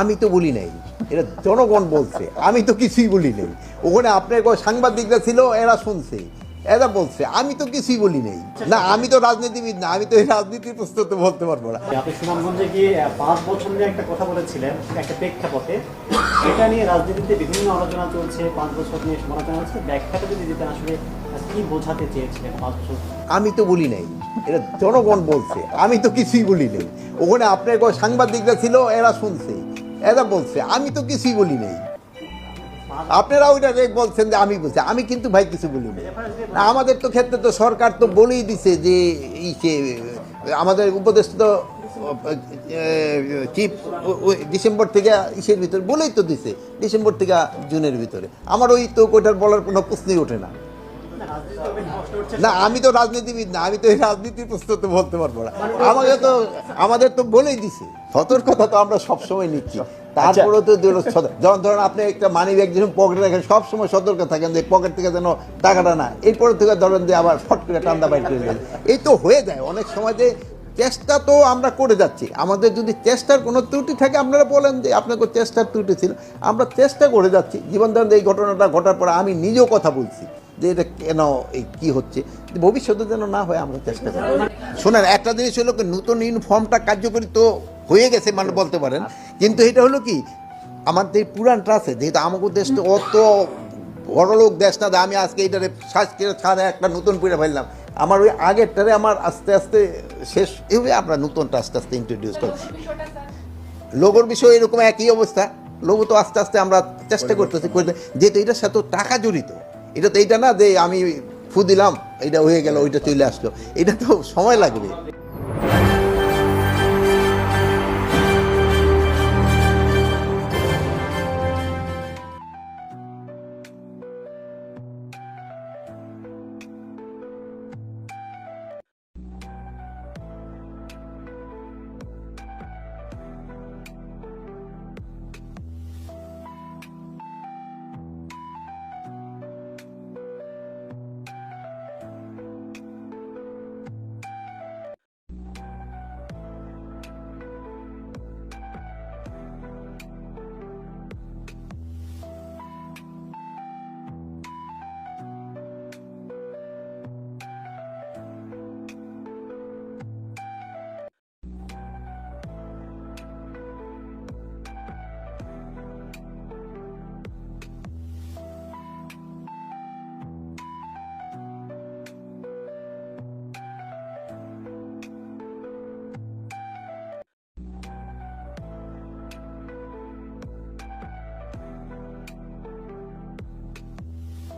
আমি তো বলি নাই। এটা জনগণ বলছে। আমি তো কিছুই বলি নাই। ওখানে আপনার সাংবাদিকরা ছিল এরা শুনছে। এরা বলছে আমি তো কিছুই বলি নাই। না আমি তো রাজনীতিবিদ না আমি তো এই রাজনীতির প্রস্তুত বলতে পারব না। আপনি সুনামগঞ্জে গিয়ে পাঁচ বছর নিয়ে একটা কথা বলেছিলেন একটা প্রেক্ষাপটে। এটা নিয়ে রাজনীতিতে বিভিন্ন আলোচনা চলছে পাঁচ বছর নিয়ে সমালোচনা হচ্ছে। ব্যাখ্যাটা যদি দিতেন আসলে কি বোঝাতে চেয়েছিলেন পাঁচ বছর? আমি তো বলি নাই। এটা জনগণ বলছে। আমি তো কিছুই বলি নাই। ওখানে আপনার সাংবাদিকরা ছিল এরা শুনছে। এরা বলছে আমি তো কিছুই বলি নাই। আপনারা ওইটা বলছেন যে আমি বলছি আমি কিন্তু ভাই কিছু বলি না, আমাদের তো ক্ষেত্রে তো সরকার তো বলেই দিছে যে এই সে আমাদের উপদেষ্টা তো চিফ ডিসেম্বর থেকে ইসের ভিতরে বলেই তো দিছে ডিসেম্বর থেকে জুনের ভিতরে। আমার ওই তো ওইটার বলার কোনো প্রশ্নই ওঠে না। না আমি তো রাজনীতিবিদ না আমি তো এই রাজনীতির প্রশ্ন তো বলতে পারব না। আমাকে তো আমাদের তো বলেই দিছে। সতর্কতা তো আমরা সবসময় নিচ্ছি। তারপরে তো যেমন ধরেন আপনি একটা মানি ব্যাগ যখন পকেটে রাখেন, সবসময় সতর্ক থাকেন যে পকেট থেকে যেন টাকাটা না। এরপরে থেকে ধরেন যে আবার ফট করে টান্দা বাইর করে দেন এই তো হয়ে যায়। অনেক সময় যে চেষ্টা তো আমরা করে যাচ্ছি। আমাদের যদি চেষ্টার কোনো ত্রুটি থাকে, আপনারা বলেন যে আপনাকে চেষ্টার ত্রুটি ছিল। আমরা চেষ্টা করে যাচ্ছি। জীবন ধরেন এই ঘটনাটা ঘটার পরে আমি নিজেও কথা বলছি যে এটা কেন এই কি হচ্ছে? ভবিষ্যতে যেন না হয়, আমরা চেষ্টা করি শোনেন, একটা জিনিস হলো নতুন ইউনিফর্মটা কার্যকরী তো হয়ে গেছে মানে বলতে পারেন। কিন্তু এটা হলো কি আমাদের এই পুরানটা আছে যেহেতু আমাকে দেশ তো অত বড়লোক দেশ না যে আমি আজকে এটারে শ্বাস করে ছাড়া একটা নতুন পুরে ফেললাম। আমার ওই আগেরটারে আমার আস্তে আস্তে শেষ এভাবে আমরা নতুনটা আস্তে আস্তে ইন্ট্রোডিউস করি। লোগোর বিষয়ে এরকম একই অবস্থা। লোগো তো আস্তে আস্তে আমরা চেষ্টা করতেছি করতে যেহেতু এটার সাথে টাকা জড়িত। এটা তো এইটা না যে আমি ফু দিলাম এটা হয়ে গেল ওইটা চলে আসলো। এটা তো সময় লাগবে।